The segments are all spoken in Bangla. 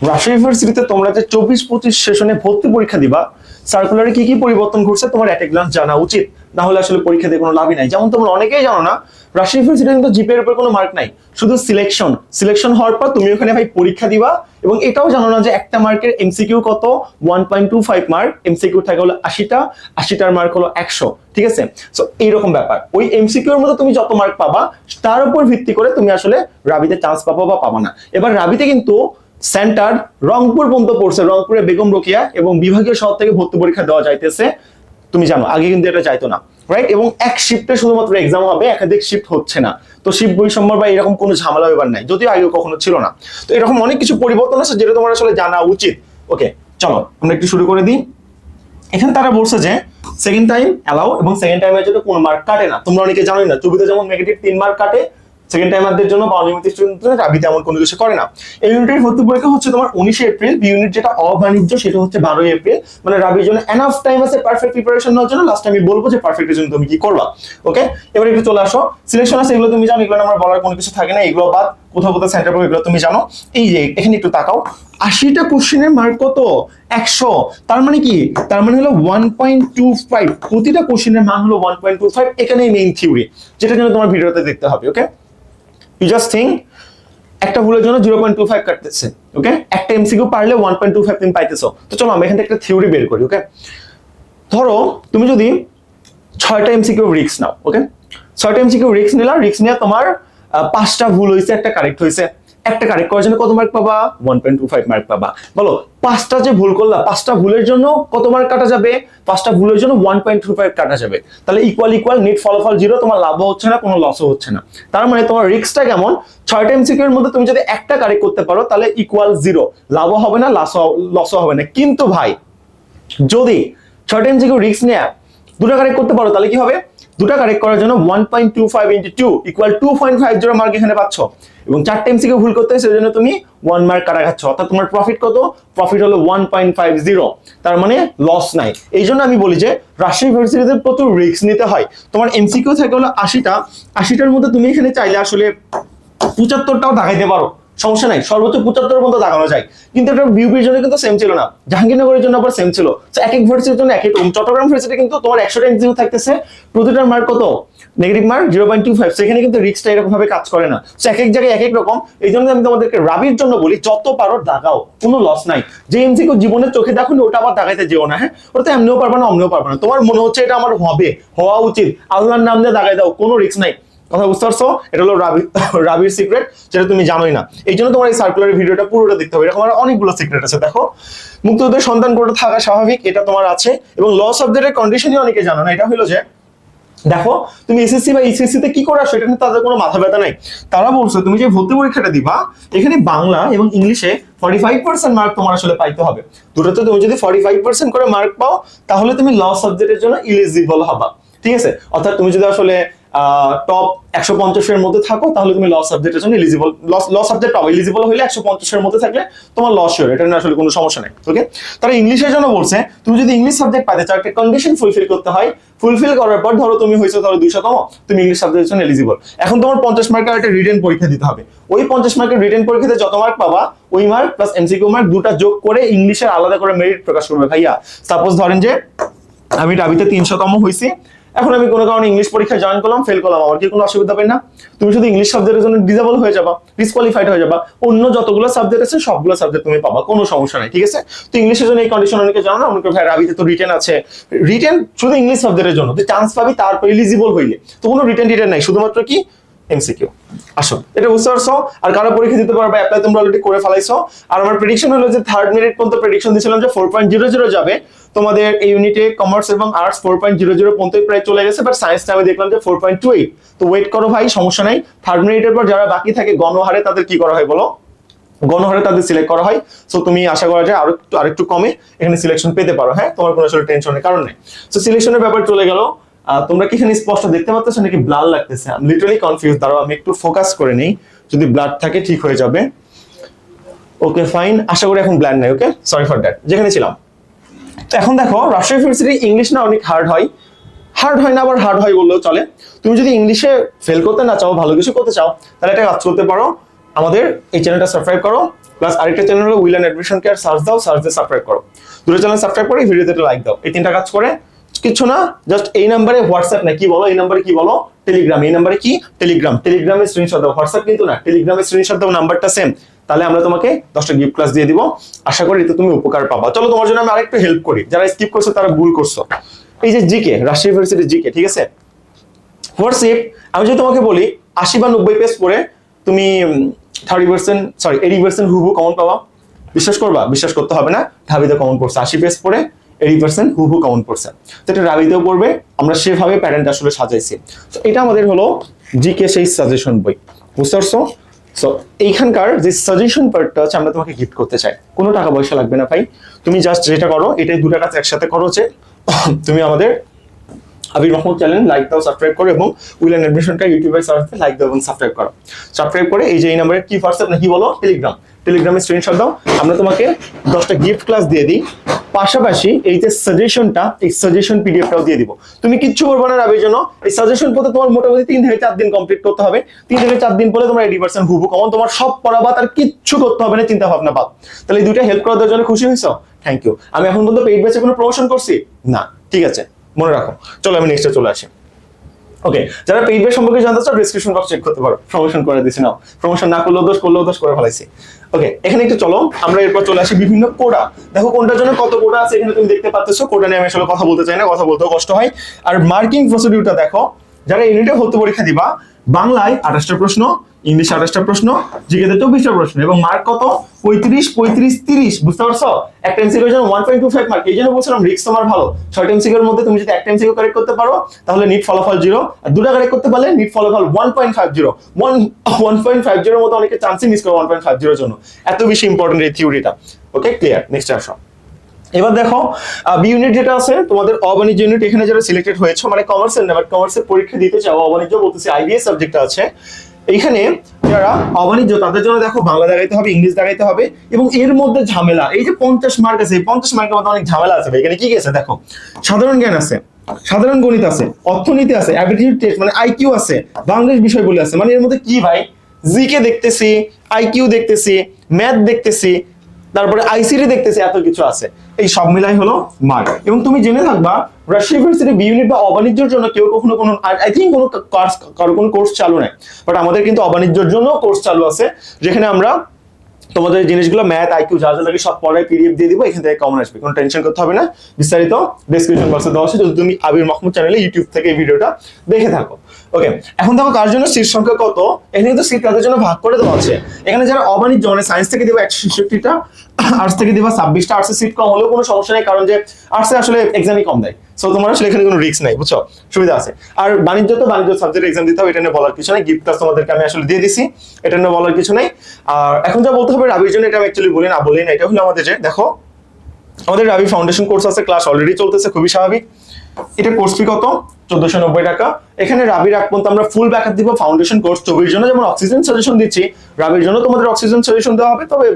রাজশাহী ইউনিভার্সিটিতে তোমরা যে চব্বিশ পঁচিশ সেশনে ভর্তি পরীক্ষা দিবা সার্কুলারে কি কি পরিবর্তন ঘটছে তোমার এক গ্লান্স জানা উচিত। না হলে আসলে কোনো লাভই নাই। যেমন তোমরা অনেকেই জানো না ইউনিভার্সিটি কিন্তু জিপের উপর কোনো মার্ক নাই। শুধু সিলেকশন সিলেকশন হওয়ার পর তুমি ওখানে ভাই পরীক্ষা দিবা এবং এটাও জানো না যে একটা মার্কের এমসিকিউ কত? One point two five mark MCQ থাকে হলো আশিটা, আশিটার মার্ক হলো একশো। ঠিক আছে? সো এইরকম ব্যাপার। ওই এমসিকিউর মধ্যে তুমি যত মার্ক পাবা, তার উপর ভিত্তি করে তুমি আসলে রাবিতে চান্স পাবো বা পাবা না। এবার রাবিতে কিন্তু সেন্টার রংপুর পর্যন্ত পড়ছে। রংপুরে বেগম রোকিয়া এবং বিভাগীয় শহর থেকে ভর্তি পরীক্ষা দেওয়া যাইতেছে। তুমি জানো, আগে কিন্তু এটা চাইতো না রাইট এবং এক শিফটে শুধুমাত্র এক্সাম হবে, একাধিক শিফট হচ্ছে না। তো শিফট বৈষম্য বা এরকম কোনো ঝামেলা ব্যাপার নাই, যদিও আগে কখনো ছিল না। তো এরকম অনেক কিছু পরিবর্তন আছে যেটা তোমার আসলে জানা উচিত। ওকে চলো, আমরা একটু শুরু করে দিই। এখানে তারা বলছে যে সেকেন্ড টাইম অ্যালাউ এবং সেকেন্ড টাইমের জন্য কোনো মার্ক কাটে না। তোমরা অনেকে জানোই না ছবিতে যেমন নেগেটিভ তিন মার্ক কাটে সেকেন্ড টাইমারদের জন্য বা অনিয়মিত স্টুডেন্টদের রাবি তেমন কোনো কিছু করে না। এই ইউনিটের ভর্তি পরীক্ষা হচ্ছে তোমার উনিশে এপ্রিল বি ইউনিট যেটা অবাণিজ্য, সেটা হচ্ছে বারোই এপ্রিল। মানে রাবির জন্য এনাফ টাইম আছে পারফেক্ট প্রিপারেশন নেওয়ার জন্য। লাস্ট আমি বলব যে পারফেক্টের জন্য তুমি কি করবা ওকে এবার একটু চলে আসো। সিলেকশন আছে, এগুলো তুমি জানো, এগুলো আমার বলার কোনো কিছু থাকে না, এগুলো বাদ। কোথাও কোথাও সেন্টার পাবো এগুলো তুমি জানো। এই যে, এখানে একটু তাকাও। আশিটা কোশ্চেনের মার্ক কত? একশো। তার মানে কি? তার মানে হলো ওয়ান পয়েন্ট টু ফাইভ প্রতিটা কোশ্চেনের মান হলো ওয়ান পয়েন্ট টু ফাইভ এখানেই মেইন থিওরি যেটা জন্য তোমার ভিডিওতে দেখতে হবে ওকে ইউ জাস্ট থিঙ্ক একটা ভুলের জন্য জিরো পয়েন্ট টু ফাইভ কাটতেছে ওকে একটা এমসিকিউ পারলে ওয়ান পয়েন্ট টু ফাইভ তুমি পাইতেছো। তো চলো আমি এখান থেকে একটা থিওরি বের করি ওকে ধরো, তুমি যদি ছয়টা এমসিকিউ রিক্স নাও ওকে ছয়টা এমসিকিউ রিক্স নিলা রিক্স নিয়ে তোমার পাঁচটা ভুল হয়েছে একটা কারেক্ট হয়েছে একটা কারেক্ট করার জন্য কত মার্ক পাবা? One point two five mark পাবা। বলো, পাঁচটা যে ভুল করলা, পাঁচটা ভুলের জন্য কত মার্ক কাটা যাবে? পাঁচটা ভুলের জন্য ওয়ান পয়েন্ট টু ফাইভ কাটা যাবে। তাহলে ইকুয়াল ইকুয়াল নিট ফলাফল জিরো তোমার লাভও হচ্ছে না, কোনো লসও হচ্ছে না। তার মানে তোমার রিক্সটা কেমন? ছয়টা এমসিকিউ এর মধ্যে তুমি যদি একটা কারেক্ট করতে পারো, তাহলে ইকুয়াল জিরো লাভও হবে না লসও লসও হবে না। কিন্তু ভাই, যদি ছয়টা এমসিকিউ রিক্স নেয়া দুটা কারেক্ট করতে পারো, তাহলে কি হবে? দুটা কারেক্ট করার জন্য one point two five into two equal two point five zero mark এখানে পাচ্ছ। এবং চারটে এমসিকে ভুল করতে হয়, সেজন্য তুমি ওয়ান মার্ক কাটা খাচ্ছ অর্থাৎ তোমার প্রফিট কত? প্রফিট হলো ওয়ান পয়েন্ট ফাইভ জিরো তার মানে লস নাই। এই জন্য আমি বলি যে, রাজশাহী ইউনিভার্সিটিতে প্রচুর রিস্ক নিতে হয়। তোমার এমসিকিউ থাকে হলো আশিটা। আশিটার মধ্যে তুমি এখানে চাইলে আসলে পঁচাত্তরটাও দেখাইতে পারো। সমস্যা নাই সর্বোচ্চ পঁচাত্তর পর্যন্ত দেখানো যায়। কিন্তু এটা বিউপির জন্য কিন্তু সেম ছিল না। জাহাঙ্গীরনগরের জন্য আবার সেম ছিল। এক এক ভার্সিটির জন্য এক এক রকম চট্টগ্রাম ভার্সিটি কিন্তু তোমার একশোটা এমসিকিউ থাকতেছে। প্রতিটার মার্ক কত? Negative mark zero point two five সেখানে কিন্তু রিক্সটা এরকম ভাবে কাজ করে না। So, এক এক জায়গায় এক এক রকম। এই জন্য আমি তোমাদেরকে রাবির জন্য বলি যত পারো দাগাও কোনো লস নাই। যে এমসিকিউ জীবনের চোখে দেখো ওটা আবার দাগাইতে যেও না হ্যাঁ? ওটা এমনিও পারবে না অমনিও পারবে না। তোমার মনে হচ্ছে এটা আমার হবে হওয়া উচিত। আল্লাহর নাম দিয়ে দাগাই দাও কোনো রিস্ক নাই। কথা বুঝতে পারছ এটা হলো রাবি, রাবির সিক্রেট যেটা তুমি জানোই না। এই জন্য তোমার এই সার্কুলার ভিডিওটা পুরোটা দেখতে হবে। এরকম আরও অনেকগুলো সিক্রেট আছে, দেখো। মুক্তদের সন্তান করে থাকা স্বাভাবিক, এটা তোমার আছে। এবং ল সাবজেক্টের কন্ডিশনই অনেকে জানো না, এটা হলো যে, দেখো, তুমি এসএসসি বা এইচএসসি তে কি করে আসো? এটা নিয়ে তাদের কোনো মাথা ব্যথা নাই। তারা বলছে, তুমি যে ভর্তি পরীক্ষাটা দিবা, এখানে বাংলা এবং ইংলিশে ফর্টি ফাইভ পার্সেন্ট মার্ক তোমার আসলে পাইতে হবে। দুটোতে তুমি যদি ফর্টি ফাইভ পার্সেন্ট করে মার্ক পাও, তাহলে তুমি ল সাবজেক্টের জন্য ইলিজিবল হবা। ঠিক আছে? অর্থাৎ তুমি যদি আসলে টপ একশো পঞ্চাশের মধ্যে থাকো, তাহলে তুমি ল সাবজেক্টের জন্য এলিজিবল ল সাবজেক্ট পাবো। এলিজিবল হলে একশো পঞ্চাশের মধ্যে থাকলে তোমার লস শিওর এটা নিয়ে আসলে কোনো সমস্যা নেই ওকে তারা ইংলিশের জন্য বলছে, তুমি যদি ইংলিশ সাবজেক্ট পাইতে চাও, একটা কন্ডিশন ফুলফিল করতে হয়। ফুলফিল করার পর ধরো তুমি হয়েছো, ধরো দুইশতম তুমি ইংলিশ সাবজেক্টের জন্য এলিজিবল এখন তোমার পঞ্চাশ মার্কের একটা রিটেন পরীক্ষা দিতে হবে। ওই পঞ্চাশ মার্কের রিটেন পরীক্ষাতে যত মার্ক পাবা, ওই মার্ক প্লাস এমসিকিউ মার্ক দুটা যোগ করে ইংলিশের আলাদা করে মেরিট প্রকাশ করবে। ভাইয়া সাপোজ ধরেন যে, আমি ডাবিতে তিনশোতম হয়েছি এখন আমি কোনো কারণে ইংলিশ পরীক্ষা জয়েন করলাম ফেল করলাম, আমার কি কোনো অসুবিধা হবে না? তুমি শুধু ইংলিশ সাবজেক্টের জন্য ডিজেবল হয়ে যাবা ডিসকোয়ালিফাইড হয়ে যাবা, অন্য যতগুলো সাবজেক্ট আছে সবগুলো সাবজেক্ট তুমি পাবা, কোনো সমস্যা নাই, ঠিক আছে? তো ইংলিশের জন্য এই কন্ডিশন অনেকে জানো না? অনেকে ভাই, রাবিতে তো রিটেন আছে। রিটেন শুধু ইংলিশ সাবজেক্টের জন্য, তুই চান্স পাবি তারপর এলিজিবল হইলে। তো কোনো রিটেন রিটেন নাই, শুধুমাত্র কি? এমসিকিউ। আসো এটা বুঝতে পারছ? আর কারও পরীক্ষা দিতে পারবে অ্যাপ্লাই তোমরা অলরেডি করে ফেলাইছো। আর আমার প্রেডিকশন হলো যে থার্ড মিনিট পর্যন্ত প্রেডিকশন দিয়েছিলাম যে ফোর পয়েন্ট জিরো জিরো যাবে। তোমাদের এই ইউনিটে কমার্স এবং arts four point zero zero পর্যন্ত প্রায় চলে গেছে বাট সায়েন্সটা আমি দেখলাম যে ফোর পয়েন্ট টু এইট তো ওয়েট করো ভাই, সমস্যা নাই। থার্ড মিনিটের পর যারা বাকি থাকে, গণহারে তাদের কি করা হয় বলো? গণহারে তাদের সিলেক্ট করা হয়। সো তুমি আশা করা যায় আরও আরেকটু কমে এখানে সিলেকশন পেতে পারো হ্যাঁ? তোমার কোনো আসলে টেনশনের কারণ নেই। সো সিলেকশনের ব্যাপার চলে গেল। তোমরা কি এখানে স্পষ্ট দেখতে পাচ্ছ নাকি ব্লার লাগতেছে? আমি লিটারালি কনফিউজ দাঁড়াও, আমি একটু ফোকাস করে নেই। যদি ব্লাড থাকে, ঠিক হয়ে যাবে। ওকে ফাইন আশা করি এখন ব্ল্যান্ড নাই ওকে সরি ফর দ্যাট যেখানে ছিলাম। তো এখন দেখো রাজশাহী ইউনিভার্সিটি ইংলিশ না অনেক হার্ড হয়। হার্ড হয় না, আবার হার্ড হয় বললেও চলে। তুমি যদি ইংলিশে ফেল করতে না চাও, ভালো কিছু করতে চাও, তাহলে একটা কাজ করতে পারো। আমাদের এই চ্যানেলটা সাবস্ক্রাইব করো। প্লাস আরেকটা চ্যানেল হলো will and admission care search দাও সার্চ দিয়ে সাবস্ক্রাইব করো। দুটো চ্যানেল সাবস্ক্রাইব করে ভিডিওতে একটা লাইক দাও। এই তিনটা কাজ করে কিছু না জাস্ট এই নাম্বারে হোয়াটসঅ্যাপ না, কি বলো? এই নাম্বারে কি বলো? টেলিগ্রাম এই নাম্বারে কি? টেলিগ্রাম টেলিগ্রামে স্ক্রিনশট দাও। হোয়াটসঅ্যাপ কিন্তু না টেলিগ্রামে স্ক্রিনশট দাও নাম্বারটা সেম তাহলে আমরা তোমাকে দশটা গিফট ক্লাস দিয়ে দিব। আশা করি এতে তুমি উপকার পাবা। চলো, তোমার জন্য আমি আরেকটু হেল্প করি। যারা স্কিপ করছ, তারা ভুল করছ। এই যে জিকে রাজশাহী ইউনিভার্সিটি জিকে ঠিক আছে? হোয়াটসঅ্যাপ আমি যদি তোমাকে বলি, আশি বা নব্বই পেজ পড়ে তুমি thirty percent sorry eighty percent হুবু common পাবা। বিশ্বাস করবা? বিশ্বাস করতে হবে না। ঢাবিতে কমন পড়ছে। আশি পেজ পড়ে এইটি পার্সেন্ট হুবু কমন পড়ছে তো এটা রাবিতেও পড়বে, আমরা সেভাবে প্যাটার্নটা আসলে সাজাইছি। তো এটা আমাদের হলো জিকে সেই সাজেশন বই। বুঝতে পারছ? সো এইখানকার যে সাজেশন পার্টটা আছে আমরা তোমাকে গিফট করতে চাই। কোনো টাকা পয়সা লাগবে না ভাই। তুমি জাস্ট যেটা করো, এটাই দুটা কাজ একসাথে করো যে, তুমি আমাদের আবির মাহমুদ চ্যানেল লাইক দাও সাবস্ক্রাইব করো এবং উইল অ্যান্ড অ্যাডমিশনটা ইউটিউবে সার্চ লাইক দাও এবং সাবস্ক্রাইব করো। সাবস্ক্রাইব করে এই যে এই নাম্বারে কি হোয়াটসঅ্যাপ না কি বলো? টেলিগ্রাম টেলিগ্রামে স্ক্রিনশট দাও। আমরা তোমাকে দশটা গিফট ক্লাস দিয়ে দিই। পাশাপাশি এই যে সাজেশনটা এই সাজেশন পিডিএফটাও দিয়ে দিব। তুমি কিচ্ছু করবে না রাবির জন্য এই সাজেশন পড়তে তোমার মোটামুটি তিন থেকে চার দিন কমপ্লিট করতে হবে। তিন থেকে চার দিন পরে তোমার এইটি পার্সেন্ট হুবু কমন তোমার সব পড়াবা তার কিচ্ছু করতে হবে না, চিন্তা ভাবনা বাদ। তাহলে এই দুইটা হেল্প করার জন্য খুশি হয়েছো? থ্যাংক ইউ আমি এখন পর্যন্ত পেইড ব্যাচে কোনো প্রমোশন করছি? না। ঠিক আছে। মনে রাখো। চলো আমি নেক্সটে চলে আসি। ওকে যারা পেইড ব্যাচ সম্পর্কে জানতে চাও ডিসক্রিপশন বক্স চেক করতে পারো। প্রমোশন করে দিছি, নাও। প্রমোশন না করলেও দোষ করলেও দোষ করে ফেলাইছি। ওকে এখানে একটু চলো, আমরা এরপর চলে আসি বিভিন্ন কোডা। দেখো কোনটার জন্য কত কোডা আছে, এখানে তুমি দেখতে পাচ্ছ, কোডা নিয়ে আমি আসলে কথা বলতে চাই না, কথা বলতেও কষ্ট হয়। আর মার্কিং প্রসিডিউরটা দেখো, যারা ইউনিটে ভর্তি পরীক্ষা দিবা, বাংলায় আঠাশটা প্রশ্ন ইংলিশ আঠাশটা প্রশ্ন, জিকেতে চব্বিশটা প্রশ্ন, এবং মার্ক কত? পঁয়ত্রিশ পঁয়ত্রিশ, তিরিশ, বুঝতে পারছ? একটা এমসিকিউর জন্য one point two five mark এই জন্য বলছিলাম রিক্স তোমার ভালো। ছয়টা এমসিকিউর মধ্যে তুমি যদি একটা এমসিকিউ কারেক্ট করতে পারো, তাহলে নিট ফলাফল জিরো আর দুটা কারেক্ট করতে পারলে নিট ফলাফল one point five zero one one point five জিরোর মতো অনেকে চান্সই মিস করে ওয়ান পয়েন্ট ফাইভ জিরোর জন্য। এত বেশি ইম্পর্টেন্ট এই থিওরিটা ওকে ক্লিয়ার নেক্সট আসো। এবার দেখো বি ইউনিট যেটা আছে, তোমাদের অবাণিজ্য ইউনিট এখানে যারা সিলেক্টেড হয়েছে মানে কমার্সের না বাট কমার্সের পরীক্ষা দিতে চাও, অবাণিজ্য বলতেছি আইবিএস সাবজেক্ট আছে। এইখানে যারা অবাণিজ্য, তাদের জন্য দেখো বাংলা দেখাইতে হবে, ইংলিশ দেখাইতে হবে, এবং এর মধ্যে ঝামেলা। এই যে পঞ্চাশ মার্ক আছে পঞ্চাশ মার্কের মধ্যে অনেক ঝামেলা আছে এখানে কি গেছে দেখো? সাধারণ জ্ঞান আছে, সাধারণ গণিত আছে, অর্থনীতি আছে টেস্ট মানে আইকিউ আছে, বাংলাদেশ বিষয়গুলি আছে। মানে এর মধ্যে কি ভাই? জি কে দেখতেছি আইকিউ দেখতেছি ম্যাথ দেখতেছি তারপরে আইসিডি দেখতেছি, এত কিছু আছে। এই সব মিলাই হলো মার্ক। এবং তুমি জেনে থাকবা রাজশাহী ইউনিভার্সিটি বি ইউনিট বা অবাণিজ্যের জন্য কেউ কখনো কোনো আই থিঙ্ক কোনো কোর্স কারও কোনো কোর্স চালু নেই। বাট আমাদের কিন্তু অবাণিজ্যের জন্য কোর্স চালু আছে, যেখানে আমরা তোমাদের জিনিসগুলো ম্যাথ আইকিউ যা যা লাগে সব পরে পিডিএফ দিয়ে দিব, এখান থেকে কমন আসবে, কোনো টেনশন করতে হবে না। বিস্তারিত ডেসক্রিপশন বক্সে দেওয়া আছে, যদি তুমি আবির মাহমুদ চ্যানেলে ইউটিউব থেকে এই ভিডিওটা দেখে থাকো। ওকে এখন দেখো কার জন্য সিট সংখ্যা কত? এখানে কিন্তু সিট তাদের জন্য ভাগ করে দেওয়া আছে? এখানে যারা অবাণিজ্য মানে সায়েন্স থেকে দেবো, একশো ছেষট্টিটা আর্টস থেকে দিবা, ছাব্বিশটা আর্টসের সিট কম হলেও কোনো সমস্যা নেই, কারণ যে আর্টসে আসলে এক্সামই কম দেয়। সো তোমার আসলে এখানে কোনো রিস্ক নাই, বুঝছ? সুবিধা আছে। আর বাণিজ্য তো, বাণিজ্য সাবজেক্ট এক্সাম দিতে হবে, এটা নিয়ে বলার কিছু নেই। গিফট ক্লাস তোমাদেরকে আমি আসলে দিয়ে দিছি, এটা নিয়ে বলার কিছু নেই। আর এখন যা বলতে হবে, রাবির জন্য এটা আমি অ্যাকচুয়ালি বলি না বলি না, এটা হলো আমাদের যে, দেখো, আমাদের রাবি ফাউন্ডেশন কোর্স আছে ক্লাস অলরেডি চলতেছে, খুবই স্বাভাবিক। এটা কোর্স ফি কত? চোদ্দশো নব্বই টাকা। এখানে রাবির আগ পর্যন্ত আমরা ফুল ব্যাকআপ দিব ফাউন্ডেশন কোর্স চবির জন্য যেমন অক্সিজেন সাজেশন দিচ্ছি, রাবির জন্য তোমাদের অক্সিজেন সাজেশন দেওয়া হবে। তবে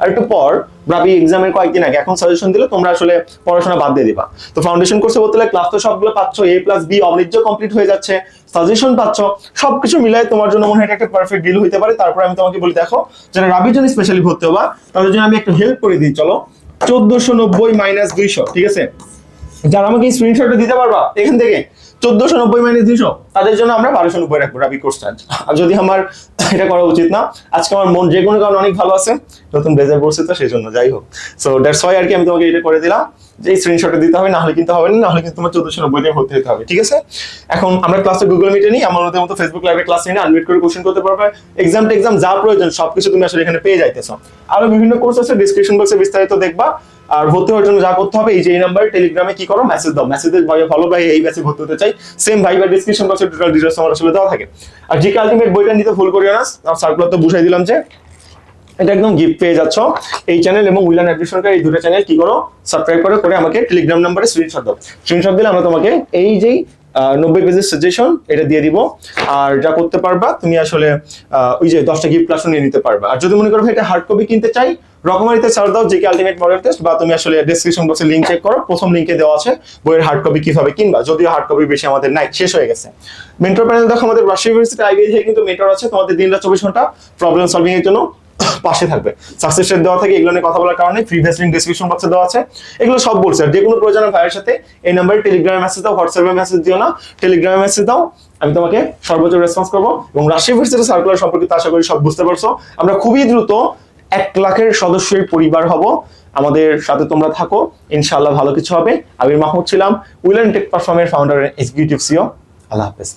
আর একটু পর রাবি এক্সামের কয়েকদিন আগে এখন সাজেশন দিলে, তোমরা আসলে পড়াশোনা বাদ দিয়ে দিবা। তো ফাউন্ডেশন কোর্সে বলতে ক্লাস তো সবগুলো পাচ্ছ এ প্লাস বি অবাণিজ্য কমপ্লিট হয়ে যাচ্ছে সাজেশন পাচ্ছ, সবকিছু মিলাই তোমার জন্য মনে হয় একটা পারফেক্ট ডিল হইতে পারে। তারপরে আমি তোমাকে বলি, দেখো, যারা রাবির জন্য স্পেশালি ভর্তি হবা, তাদের জন্য আমি একটু হেল্প করে দিই, চলো। চোদ্দশো নব্বই মাইনাস দুইশো, ঠিক আছে? যারা আমাকে স্ক্রিনশটটা দিতে পারবা, এখান থেকে চোদ্দশো নব্বই মাইনাস দুইশো, তাদের জন্য আমরা বারোশো নব্বই রাখব, রাবি কোর্স চার্জ আর যদি আমার এটা করা উচিত না, আজকে আমার মন যে কোনো কারণে অনেক ভালো আছে, নতুন ব্লেজার পড়ছে তো, সেই জন্য যাই হোক। সো দ্যাটস ওয়াই আর কি আমি তোমাকে এটা করে দিলাম। যে এই স্ক্রিনশটটা দিতে হবে না হলে কিন্তু হবে না না হলে কিন্তু তোমার চোদ্দশো নব্বই দিয়ে ভর্তি হতে হবে, ঠিক আছে? এখন আমরা ক্লাসে গুগল মিটে নিই, আমার মতো মতো ফেসবুক লাইভে ক্লাস নিয়ে আনমিট করে কোশ্চেন করতে পারবে। এক্সাম এক্সাম যা প্রয়োজন, সবকিছু তুমি আসলে এখানে পেয়ে যাইতেছো। আরও বিভিন্ন কোর্স আছে ডিসক্রিপশন বক্সে বিস্তারিত দেখবা। আর ভর্তি হওয়ার জন্য যা করতে হবে, এই যে এই নাম্বার টেলিগ্রামে কি করো মেসেজ দাও। মেসেজে ভাই ফলো ভাই এই ব্যাচে ভর্তি হতে চাই। সেম ভাই বা ডিসক্রিপশন বক্সে টোটাল ডিটেলস আমার আসলে দেওয়া থাকে। আর জিকে আলটিমেট বইটা নিতে ভুল করিও না সার্কুলার তো বুঝাই দিলাম যে এটা একদম গিফট পেয়ে যাচ্ছ। এই চ্যানেল এবং উইলান অ্যাডমিশনকার এই দুটো চ্যানেল কি করো? সাবস্ক্রাইব করে করে আমাকে টেলিগ্রাম নাম্বারে স্ক্রিনশট দাও। স্ক্রিনশট দিলে আমরা তোমাকে এই যেই নব্বই পেজের সাজেশন এটা দিয়ে দিব। আর যা করতে পারবা, তুমি আসলে ওই যে দশটা গিফট ক্লাসও নিয়ে নিতে পারবা। আর যদি মনে করো এটা হার্ড কপি কিনতে চাই, রকমারিতে সার্চ দাও, যে আলটিমেট মডেল টেস্ট বা তুমি আসলে ডেসক্রিপশন বক্সে লিঙ্ক চেক করো, প্রথম লিঙ্কে দেওয়া আছে, বইয়ের হার্ড কপি কীভাবে কিনবা। যদিও হার্ড কপি বেশি আমাদের নাই শেষ হয়ে গেছে। মেন্টর প্যানেল দেখো, আমাদের রাজশাহী ইউনিভার্সিটি আইবিএ থেকে কিন্তু মেন্টর আছে, তোমাদের দিন রাত চব্বিশ ঘণ্টা প্রবলেম সলভিং এর জন্য। পাশে থাকবে। সাকসেস রেট দেওয়া থাকে এগুলো নিয়ে কথা বলার কারণে প্রিভিয়াস লিঙ্ক ডিসক্রিপশন বক্সে দেওয়া আছে। এগুলো সব বলছে। আর যে কোনো প্রয়োজনে ভাইয়ের সাথে, এই নাম্বারে টেলিগ্রামে মেসেজ দাও হোয়াটসঅ্যাপে মেসেজ দিও না। টেলিগ্রামে মেসেজ দাও, আমি তোমাকে সর্বোচ্চ রেসপন্স করব এবং রাশি ইউনিভার্সিটি সার্কুলার সম্পর্কিত আশা করি সব বুঝতে পারছ। আমরা খুবই দ্রুত এক লাখের সদস্যের পরিবার হব। আমাদের সাথে তোমরা থাকো। ইনশাআল্লাহ ভালো কিছু হবে। আবির মাহমুদ ছিলাম। উইল অ্যান্ড টেক পারফর্মের ফাউন্ডার এক্সিকিউটিভ সিও আল্লাহ হাফেজ।